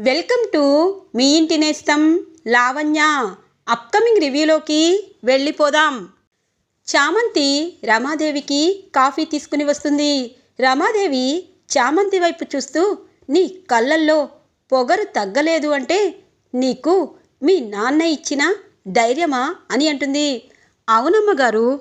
Welcome to me ఇంటి నేస్తం Lavanya. Upcoming రివ్యూలోకి వెళ్ళిపోదాం. చామంతి రమాదేవికి కాఫీ తీసుకుని వస్తుంది. రమాదేవి చామంతి వైపు చూస్తూ నీ కళ్ళల్లో పొగరు తగ్గలేదు అంటే నీకు మీ నాన్న ఇచ్చిన ధైర్యమా అని అంటుంది. అవునమ్మ గారు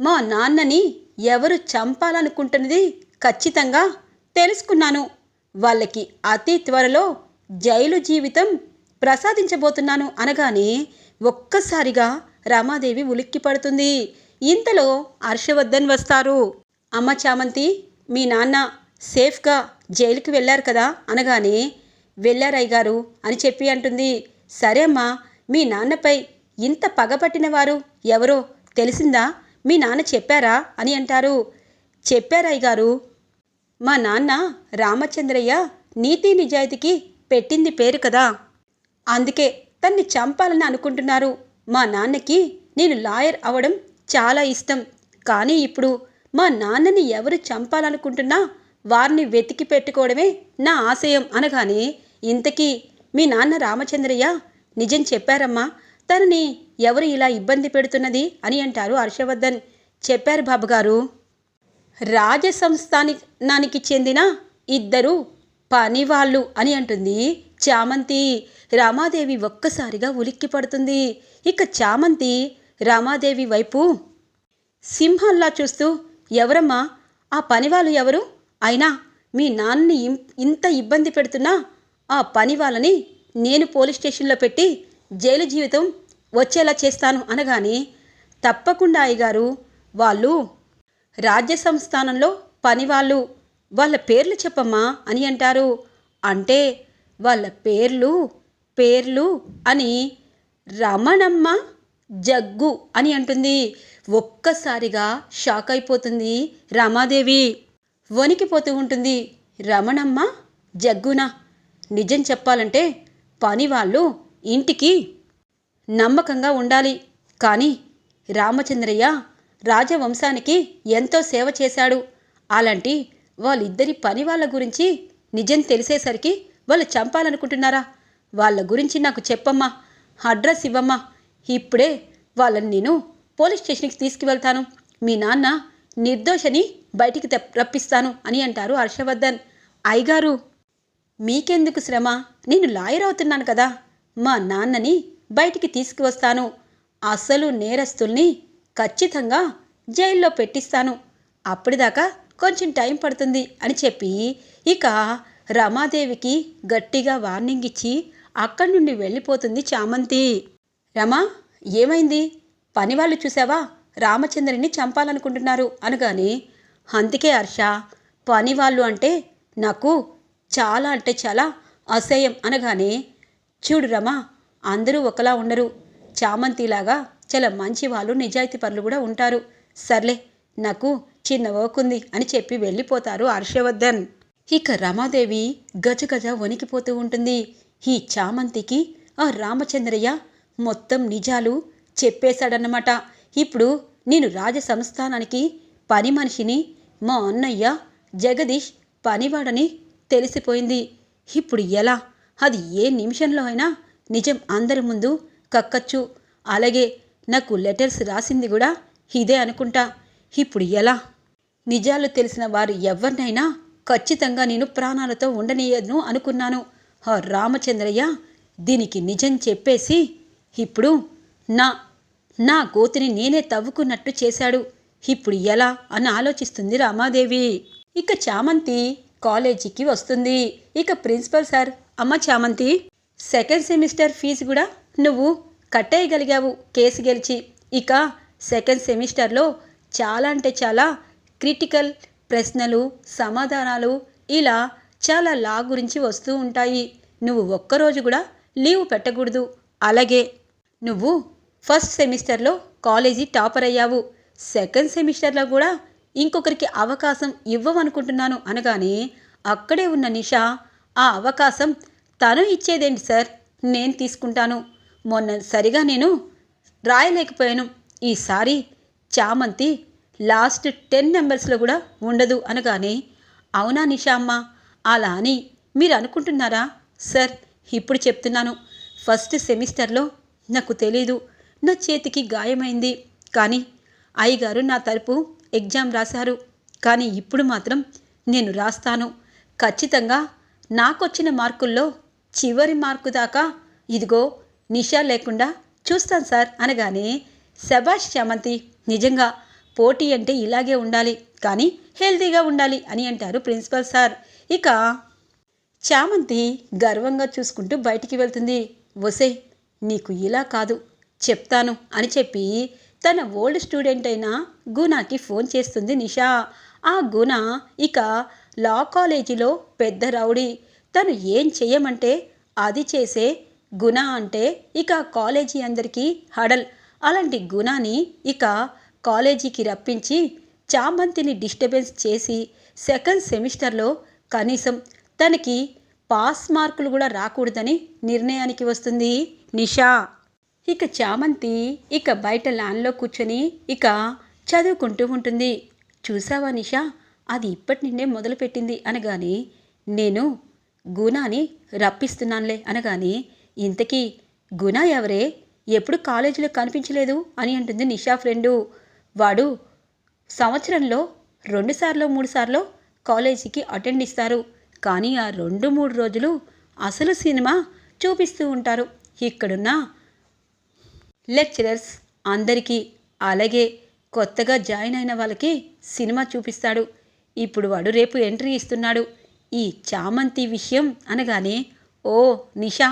మా నాన్నని ఎవరు చంపాలనుకుంటున్నది ఖచ్చితంగా తెలుసుకున్నాను. వాళ్ళకి అతి త్వరలో జైలు జీవితం ప్రసాదించబోతున్నాను అనగానే ఒక్కసారిగా రామాదేవి ఉలిక్కి పడుతుంది. ఇంతలో హర్షవర్ధన్ వస్తారు. అమ్మ చామంతి మీ నాన్న సేఫ్గా జైలుకి వెళ్ళారు కదా అనగానే వెళ్ళారయ్య గారు అని చెప్పి అంటుంది. సరే అమ్మా మీ నాన్నపై ఇంత పగపట్టిన వారు ఎవరో తెలిసిందా? మీ నాన్న చెప్పారా? అని అంటారు. చెప్పారయ్య గారు మా నాన్న రామచంద్రయ్య నీతి నిజాయితీకి పెట్టింది పేరు కదా. అందుకే తన్ని చంపాలని అనుకుంటున్నారు. మా నాన్నకి నేను లాయర్ అవడం చాలా ఇష్టం. కానీ ఇప్పుడు మా నాన్నని ఎవరు చంపాలనుకుంటున్నా వారిని వెతికి పెట్టుకోవడమే నా ఆశయం అనగానే ఇంతకీ మీ నాన్న రామచంద్రయ్య నిజం చెప్పారమ్మా. తనని ఎవరు ఇలా ఇబ్బంది పెడుతున్నది అని అంటారు హర్షవర్ధన్. చెప్పారు బాబుగారు. రాజసంస్థానానికి చెందిన ఇద్దరు పనివాళ్ళు అని అంటుంది. చామంతి రామాదేవి ఒక్కసారిగా ఉలిక్కి పడుతుంది. ఇక చామంతి రామాదేవి వైపు సింహంలా చూస్తూ ఎవరమ్మా? ఆ పనివాళ్ళు ఎవరు? అయినా మీ నాన్నని ఇంత ఇబ్బంది పెడుతున్నా? ఆ పని వాళ్ళని నేను పోలీస్ స్టేషన్లో పెట్టి జైలు జీవితం వచ్చేలా చేస్తాను అనగానే తప్పకుండా అయ్యగారు వాళ్ళు రాజ్య సంస్థానంలో పనివాళ్ళు వాళ్ళ పేర్లు చెప్పమ్మా అని అంటారు. అంటే వాళ్ళ పేర్లు పేర్లు అని రమణమ్మ జగ్గు అని అంటుంది. ఒక్కసారిగా షాక్ అయిపోతుంది రమాదేవి. వణికిపోతూ ఉంటుంది. రమణమ్మ జగ్గునా? నిజం చెప్పాలంటే పని వాళ్ళు ఇంటికి నమ్మకంగా ఉండాలి. కానీ రామచంద్రయ్య రాజవంశానికి ఎంతో సేవ చేశాడు. అలాంటి వాళ్ళిద్దరి పని వాళ్ళ గురించి నిజం తెలిసేసరికి వాళ్ళు చంపాలనుకుంటున్నారా? వాళ్ళ గురించి నాకు చెప్పమ్మా అడ్రస్ ఇవ్వమ్మా. ఇప్పుడే వాళ్ళని నేను పోలీస్ స్టేషన్కి తీసుకువెళ్తాను. మీ నాన్న నిర్దోషని బయటికి రప్పిస్తాను అని అంటారు హర్షవర్ధన్. అయ్యగారు మీకెందుకు శ్రమ? నేను లాయర్ అవుతున్నాను కదా. మా నాన్నని బయటికి తీసుకువస్తాను. అసలు నేరస్తుల్ని ఖచ్చితంగా జైల్లో పెట్టిస్తాను. అప్పటిదాకా కొంచెం టైం పడుతుంది అని చెప్పి ఇక రమాదేవికి గట్టిగా వార్నింగ్ ఇచ్చి అక్కడి నుండి వెళ్ళిపోతుంది చామంతి. రమా ఏమైంది? పనివాళ్ళు చూసావా? రామచంద్రుని చంపాలనుకుంటున్నారు అనగానే అందుకే హర్ష పనివాళ్ళు అంటే నాకు చాలా అంటే చాలా అసహ్యం అనగానే చూడు రమా అందరూ ఒకలా ఉండరు. చామంతిలాగా చాలా మంచి వాళ్ళు నిజాయితీ పనులు కూడా ఉంటారు. సర్లే నాకు చిన్న ఓకుంది అని చెప్పి వెళ్ళిపోతారు హర్షవర్ధన్. ఇక రమాదేవి గజగజ వణికిపోతూ ఉంటుంది. ఈ చామంతికి ఆ రామచంద్రయ్య మొత్తం నిజాలు చెప్పేశాడన్నమాట. ఇప్పుడు నేను రాజ సంస్థానానికి పని మనిషిని మా అన్నయ్య జగదీష్ పనివాడని తెలిసిపోయింది. ఇప్పుడు ఎలా? అది ఏ నిమిషంలో అయినా నిజం అందరి ముందు కక్కచ్చు. అలాగే నాకు లెటర్స్ రాసింది కూడా ఇదే అనుకుంటా. ఇప్పుడు ఎలా? నిజాలు తెలిసిన వారు ఎవరినైనా ఖచ్చితంగా నేను ప్రాణాలతో ఉండనీయను అనుకున్నాను. ఆ రామచంద్రయ్య దీనికి నిజం చెప్పేసి ఇప్పుడు నా నా గోతిని నేనే తవ్వుకున్నట్టు చేశాడు. ఇప్పుడు ఎలా? అని ఆలోచిస్తుంది రామాదేవి. ఇక చామంతి కాలేజీకి వస్తుంది. ఇక ప్రిన్సిపల్ సార్ అమ్మ చామంతి సెకండ్ సెమిస్టర్ ఫీజు కూడా నువ్వు కట్టేయగలిగావు కేసు గెలిచి. ఇక సెకండ్ సెమిస్టర్లో చాలా అంటే చాలా క్రిటికల్ ప్రశ్నలు సమాధానాలు ఇలా చాలా లా గురించి వస్తూ ఉంటాయి. నువ్వు ఒక్కరోజు కూడా లీవ్ పెట్టకూడదు. అలాగే నువ్వు ఫస్ట్ సెమిస్టర్లో కాలేజీ టాపర్ అయ్యావు. సెకండ్ సెమిస్టర్లో కూడా ఇంకొకరికి అవకాశం ఇవ్వమనుకుంటున్నాను అనగానే అక్కడే ఉన్న నిషా ఆ అవకాశం తను ఇచ్చేదేంటి సార్? నేను తీసుకుంటాను. మొన్న సరిగా నేను రాయలేకపోయాను. ఈసారి చామంతి లాస్ట్ టెన్ నెంబర్స్లో కూడా ఉండదు అనగానే అవునా నిషా అమ్మ? అలా అని మీరు అనుకుంటున్నారా? సార్ ఇప్పుడు చెప్తున్నాను. ఫస్ట్ సెమిస్టర్లో నాకు తెలీదు. నా చేతికి గాయమైంది. కానీ అయ్యగారు నా తరపు ఎగ్జామ్ రాశారు. కానీ ఇప్పుడు మాత్రం నేను రాస్తాను. ఖచ్చితంగా నాకొచ్చిన మార్కుల్లో చివరి మార్కు దాకా ఇదిగో నిషా లేకుండా చూస్తాను సార్ అనగానే శభాష్ చామంతి నిజంగా పోటీ అంటే ఇలాగే ఉండాలి కానీ హెల్తీగా ఉండాలి అని అంటారు ప్రిన్సిపల్ సార్. ఇక చామంతి గర్వంగా చూసుకుంటూ బయటికి వెళ్తుంది. వసే నీకు ఇలా కాదు చెప్తాను అని చెప్పి తన ఓల్డ్ స్టూడెంట్ అయిన గుణాకి ఫోన్ చేస్తుంది నిషా. ఆ గుణ ఇక లా కాలేజీలో పెద్ద రౌడీ. తను ఏం చెయ్యమంటే అది చేసే గుణ అంటే ఇక కాలేజీ అందరికీ హడల్. అలాంటి గుణాని ఇక కాలేజీకి రప్పించి చామంతిని డిస్టర్బెన్స్ చేసి సెకండ్ సెమిస్టర్లో కనీసం తనకి పాస్ మార్కులు కూడా రాకూడదని నిర్ణయానికి వస్తుంది నిషా. ఇక చామంతి ఇక బయట ల్యాన్లో కూర్చొని ఇక చదువుకుంటూ ఉంటుంది. చూసావా నిషా? అది ఇప్పటి నుండే మొదలుపెట్టింది అనగాని నేను గుణాని రప్పిస్తున్నానులే అనగాని ఇంతకీ గుణ ఎవరే? ఎప్పుడు కాలేజీలో కనిపించలేదు అని అంటుంది నిషా ఫ్రెండు. వాడు సంవత్సరంలో రెండుసార్లు మూడుసార్లు కాలేజీకి అటెండ్ ఇస్తారు. కానీ ఆ రెండు మూడు రోజులు అసలు సినిమా చూపిస్తూ ఉంటారు. ఇక్కడున్న లెక్చరర్స్ అందరికీ అలాగే కొత్తగా జాయిన్ అయిన వాళ్ళకి సినిమా చూపిస్తాడు. ఇప్పుడు వాడు రేపు ఎంట్రీ ఇస్తున్నాడు. ఈ చామంతి విషయం అనగానే ఓ నిషా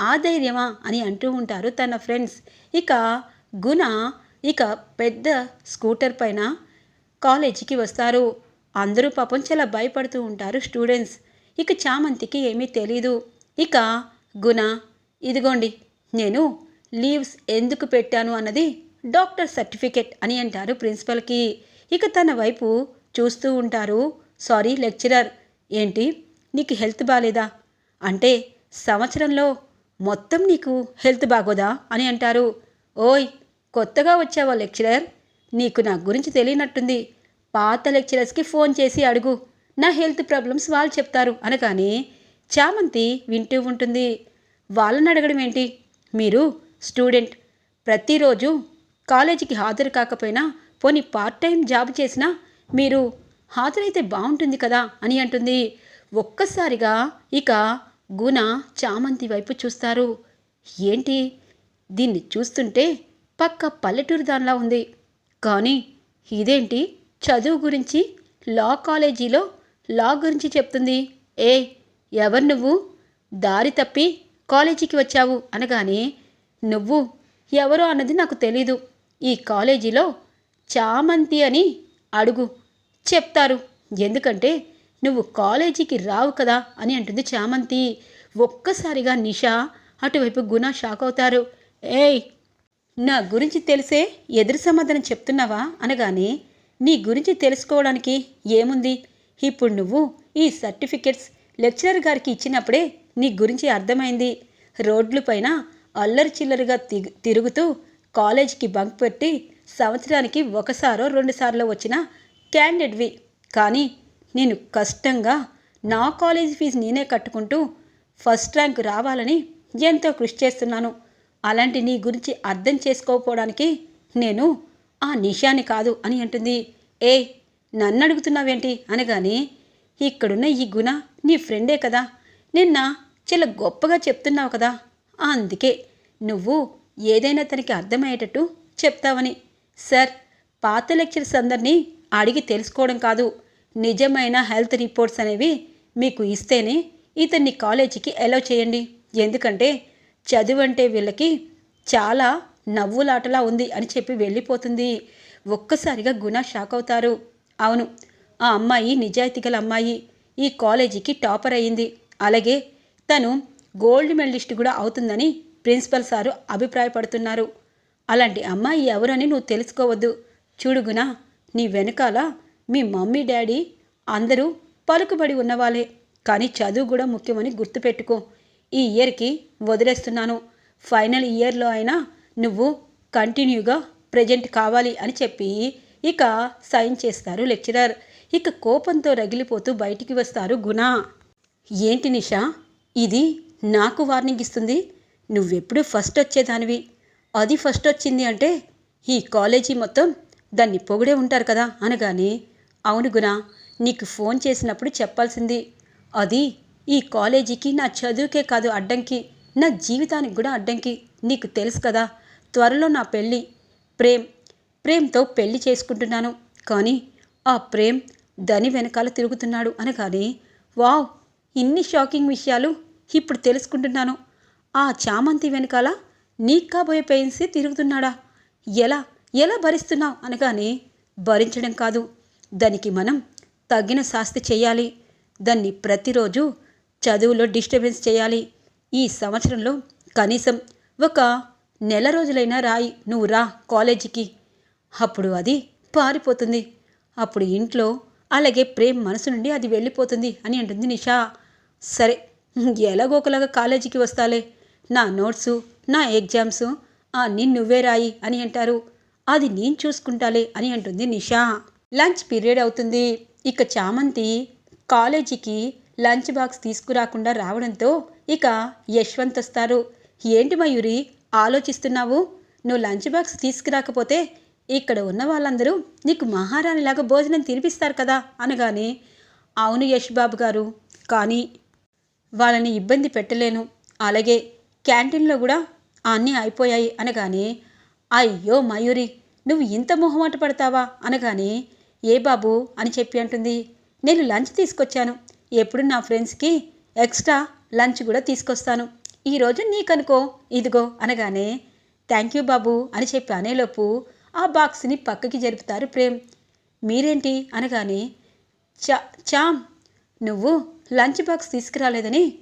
ఆ ధైర్యమా అని అంటూ ఉంటారు తన ఫ్రెండ్స్. ఇక గుణ ఇక పెద్ద స్కూటర్ పైన కాలేజీకి వస్తారు. అందరూ పాపం చాలా భయపడుతూ ఉంటారు స్టూడెంట్స్. ఇక చామంతికి ఏమీ తెలీదు. ఇక గుణ ఇదిగోండి నేను లీవ్స్ ఎందుకు పెట్టాను అన్నది డాక్టర్ సర్టిఫికెట్ అని అంటారు ప్రిన్సిపల్కి. ఇక తన వైపు చూస్తూ ఉంటారు. సారీ లెక్చరర్ ఏంటి? నీకు హెల్త్ బాగాలేదా అంటే సంవత్సరంలో మొత్తం నీకు హెల్త్ బాగోదా? అని అంటారు. ఓయ్ కొత్తగా వచ్చావా లెక్చరర్? నీకు నా గురించి తెలియనట్టుంది. పాత లెక్చరర్స్కి ఫోన్ చేసి అడుగు. నా హెల్త్ ప్రాబ్లమ్స్ వాళ్ళు చెప్తారు అనగానే చామంతి వింటూ ఉంటుంది. వాళ్ళని అడగడం ఏంటి? మీరు స్టూడెంట్. ప్రతిరోజు కాలేజీకి హాజరు కాకపోయినా పోనీ పార్ట్ టైం జాబ్ చేసినా మీరు హాజరైతే బాగుంటుంది కదా అని అంటుంది. ఒక్కసారిగా ఇక గుణ చామంతి వైపు చూస్తారు. ఏంటి? దీన్ని చూస్తుంటే పక్క పల్లెటూరు దానిలా ఉంది. కానీ ఇదేంటి? చదువు గురించి లా కాలేజీలో లా గురించి చెప్తుంది. ఏ ఎవరు నువ్వు? దారి తప్పి కాలేజీకి వచ్చావు అనగానే నువ్వు ఎవరో అన్నది నాకు తెలీదు. ఈ కాలేజీలో చామంతి అని అడుగు చెప్తారు. ఎందుకంటే నువ్వు కాలేజీకి రావు కదా అని అంటుంది చామంతి. ఒక్కసారిగా నిషా అటువైపు గుణ షాక్ అవుతారు. ఏయ్ నా గురించి తెలిసే ఎదురు సమాధానం చెప్తున్నావా? అనగానే నీ గురించి తెలుసుకోవడానికి ఏముంది? ఇప్పుడు నువ్వు ఈ సర్టిఫికెట్స్ లెక్చరర్ గారికి ఇచ్చినప్పుడే నీ గురించి అర్థమైంది. రోడ్లపైన అల్లరి చిల్లరిగా తి తిరుగుతూ కాలేజీకి బంక్ పెట్టి సంవత్సరానికి ఒకసారో రెండుసార్లు వచ్చిన క్యాండిడేట్వి కానీ నేను కష్టంగా నా కాలేజీ ఫీజు నేనే కట్టుకుంటూ ఫస్ట్ ర్యాంక్ రావాలని ఎంతో కృషి చేస్తున్నాను. అలాంటి నీ గురించి అర్థం చేసుకోకపోవడానికి నేను ఆ నిషాని కాదు అని అంటుంది. ఏ నన్ను అడుగుతున్నావేంటి అనగానే ఇక్కడున్న ఈ గుణ నీ ఫ్రెండే కదా. నిన్న చాలా గొప్పగా చెప్తున్నావు కదా. అందుకే నువ్వు ఏదైనా తనకి అర్థమయ్యేటట్టు చెప్తావని. సార్ పాత లెక్చర్స్ అందరినీ అడిగి తెలుసుకోవడం కాదు. నిజమైన హెల్త్ రిపోర్ట్స్ అనేవి మీకు ఇస్తేనే ఇతన్ని కాలేజీకి అలౌ చేయండి. ఎందుకంటే చదువు అంటే వీళ్ళకి చాలా నవ్వులాటలా ఉంది అని చెప్పి వెళ్ళిపోతుంది. ఒక్కసారిగా గుణ షాక్ అవుతారు. అవును ఆ అమ్మాయి నిజాయితీ గల అమ్మాయి. ఈ కాలేజీకి టాపర్ అయ్యింది. అలాగే తను గోల్డ్ మెడలిస్ట్ కూడా అవుతుందని ప్రిన్సిపల్ సారు అభిప్రాయపడుతున్నారు. అలాంటి అమ్మాయి ఎవరని నువ్వు తెలుసుకోవద్దు. చూడుగున నీ వెనకాల మీ మమ్మీ డాడీ అందరూ పలుకుబడి ఉన్నవాళ్ళే. కానీ చదువు కూడా ముఖ్యమని గుర్తుపెట్టుకో. ఈ ఇయర్కి వదిలేస్తున్నాను. ఫైనల్ ఇయర్లో అయినా నువ్వు కంటిన్యూగా ప్రజెంట్ కావాలి అని చెప్పి ఇక సైన్ చేస్తారు లెక్చరర్. ఇక కోపంతో రగిలిపోతూ బయటికి వస్తారు గుణ. ఏంటి నిషా? ఇది నాకు వార్నింగ్ ఇస్తుంది. నువ్వెప్పుడు ఫస్ట్ వచ్చేదానివి. అది ఫస్ట్ వచ్చింది అంటే ఈ కాలేజీ మొత్తం దాన్ని పొగిడే ఉంటారు కదా అనగానే అవును గుణ నీకు ఫోన్ చేసినప్పుడు చెప్పాల్సింది. అది ఈ కాలేజీకి నా చదువుకే కాదు అడ్డంకి నా జీవితానికి కూడా అడ్డంకి నీకు తెలుసు కదా. త్వరలో నా పెళ్ళి ప్రేమ్ ప్రేమ్తో పెళ్ళి చేసుకుంటున్నాను. కానీ ఆ ప్రేమ్ దని వెనకాల తిరుగుతున్నాడు అనగానే వావ్ ఇన్ని షాకింగ్ విషయాలు ఇప్పుడు తెలుసుకుంటున్నాను. ఆ చామంతి వెనకాల నీకు కాబోయే పెయిన్సే తిరుగుతున్నాడా? ఎలా ఎలా భరిస్తున్నావు? అనగానే భరించడం కాదు. దానికి మనం తగిన శాస్తి చేయాలి. దాన్ని ప్రతిరోజు చదువులో డిస్టర్బెన్స్ చేయాలి. ఈ సంవత్సరంలో కనీసం ఒక నెల రోజులైనా రాయి నువ్వు రా కాలేజీకి. అప్పుడు అది పారిపోతుంది. అప్పుడు ఇంట్లో అలాగే ప్రేమ్ మనసు నుండి అది వెళ్ళిపోతుంది అని అంటుంది నిషా. సరే ఎలాగోకలాగా కాలేజీకి వస్తాలే. నా నోట్సు నా ఎగ్జామ్స్ అన్నీ నువ్వే రాయి అని అంటారు. అది నేను చూసుకుంటాలే అని అంటుంది నిషా. లంచ్ పీరియడ్ అవుతుంది. ఇక చామంతి కాలేజీకి లంచ్ బాక్స్ తీసుకురాకుండా రావడంతో ఇక యశ్వంత్ వస్తారు ఏంటి మయూరి ఆలోచిస్తున్నావు? నువ్వు లంచ్ బాక్స్ తీసుకురాకపోతే ఇక్కడ ఉన్న వాళ్ళందరూ నీకు మహారాణిలాగా భోజనం తినిపిస్తారు కదా అనగానే అవును యష్ బాబు గారు కానీ వాళ్ళని ఇబ్బంది పెట్టలేను. అలాగే క్యాంటీన్లో కూడా అన్నీ అయిపోయాయి అనగానే అయ్యో మయూరి నువ్వు ఇంత మొహమాట పడతావా? అనగానే ఏ బాబు? అని చెప్పి అంటుంది. నేను లంచ్ తీసుకొచ్చాను. ఎప్పుడు నా ఫ్రెండ్స్కి ఎక్స్ట్రా లంచ్ కూడా తీసుకొస్తాను. ఈరోజు నీకనుకో ఇదిగో అనగానే థ్యాంక్ యూ బాబు అని చెప్పి అనేలోపు ఆ బాక్స్ని పక్కకి జరుపుతారు ప్రేమ్. మీరేంటి? అనగానే చా చామ్ నువ్వు లంచ్ బాక్స్ తీసుకురాలేదని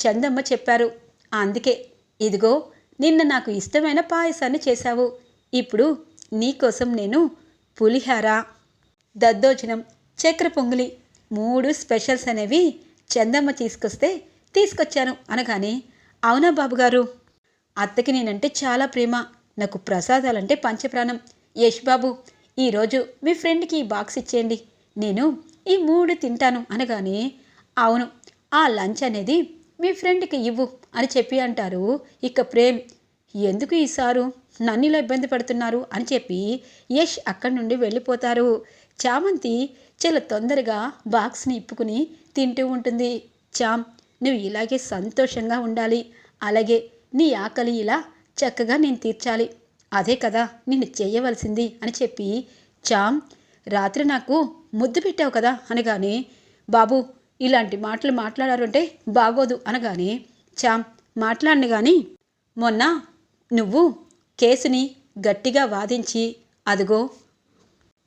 చందమ్మ చెప్పారు. అందుకే ఇదిగో నిన్న నాకు ఇష్టమైన పాయసాన్ని చేశావు. ఇప్పుడు నీకోసం నేను పులిహార దద్దోజనం చక్కెర పొంగులి మూడు స్పెషల్స్ అనేవి చందమ్మ తీసుకొస్తే తీసుకొచ్చాను అనగానే అవునా బాబుగారు? అత్తకి నేనంటే చాలా ప్రేమ. నాకు ప్రసాదాలంటే పంచప్రాణం. యష్ బాబు ఈరోజు మీ ఫ్రెండ్కి ఈ బాక్స్ ఇచ్చేయండి. నేను ఈ మూడు తింటాను అనగానే అవును ఆ లంచ్ అనేది మీ ఫ్రెండ్కి ఇవ్వు అని చెప్పి అంటారు. ఇక ప్రేమ్ ఎందుకు ఈసారు నన్నులో ఇబ్బంది పడుతున్నారు అని చెప్పి యష్ అక్కడి నుండి వెళ్ళిపోతారు. చామంతి చాలా తొందరగా బాక్స్ని ఇప్పుకుని తింటూ ఉంటుంది. చామ్ నువ్వు ఇలాగే సంతోషంగా ఉండాలి. అలాగే నీ ఆకలి ఇలా చక్కగా నేను తీర్చాలి. అదే కదా నేను చేయవలసింది అని చెప్పి చామ్ రాత్రి నాకు ముద్దు పెట్టావు కదా అనగానే బాబు ఇలాంటి మాటలు మాట్లాడారంటే బాగోదు అనగానే చామ్ మాట్లాడిన కానీ మొన్న నువ్వు కేసుని గట్టిగా వాదించి అదిగో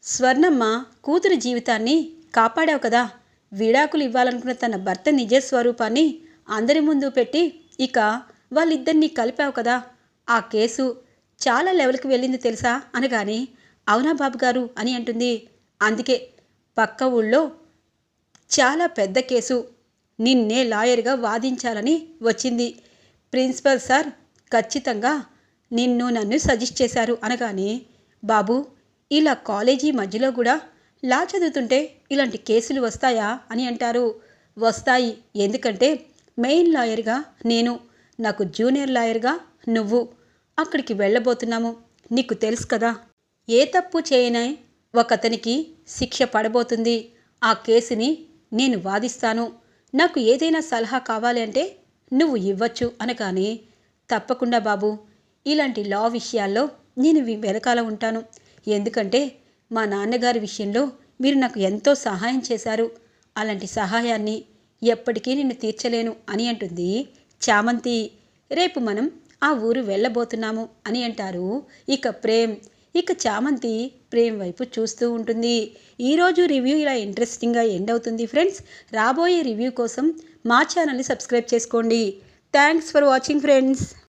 స్వర్ణమ్మ కూతురు జీవితాన్ని కాపాడావు కదా. విడాకులు ఇవ్వాలనుకున్న తన భర్త నిజ స్వరూపాన్ని అందరి ముందు పెట్టి ఇక వాళ్ళిద్దరినీ కలిపావు కదా. ఆ కేసు చాలా లెవెల్కి వెళ్ళింది తెలుసా? అనగానే అవునా బాబు గారు? అని అంటుంది. అందుకే పక్క ఊళ్ళో చాలా పెద్ద కేసు. నిన్నే లాయర్గా వాదించాలని వచ్చింది. ప్రిన్సిపల్ సార్ ఖచ్చితంగా నిన్ను నన్ను సజెస్ట్ చేశారు అనగానే బాబు ఇలా కాలేజీ మధ్యలో కూడా లా చదువుతుంటే ఇలాంటి కేసులు వస్తాయా అని అంటారు. వస్తాయి. ఎందుకంటే మెయిన్ లాయర్గా నేను నాకు జూనియర్ లాయర్గా నువ్వు. అక్కడికి వెళ్ళబోతున్నాము. నీకు తెలుసు కదా ఏ తప్పు చేయనే ఒకతనికి శిక్ష పడబోతుంది. ఆ కేసుని నేను వాదిస్తాను. నాకు ఏదైనా సలహా కావాలి అంటే నువ్వు ఇవ్వచ్చు అనగానే తప్పకుండా బాబు ఇలాంటి లా విషయాల్లో నేను వెనకాల ఉంటాను. ఎందుకంటే మా నాన్నగారి విషయంలో మీరు నాకు ఎంతో సహాయం చేశారు. అలాంటి సహాయాన్ని ఎప్పటికీ నేను తీర్చలేను అని అంటుంది చామంతి. రేపు మనం ఆ ఊరు వెళ్ళబోతున్నాము అని అంటారు. ఇక ప్రేమ్. ఇక చామంతి ప్రేమ్ వైపు చూస్తూ ఉంటుంది. ఈరోజు రివ్యూ ఇలా ఇంట్రెస్టింగ్గా ఎండ్ అవుతుంది ఫ్రెండ్స్ రాబోయే రివ్యూ కోసం మా ఛానల్ని సబ్స్క్రైబ్ చేసుకోండి. Thanks for watching friends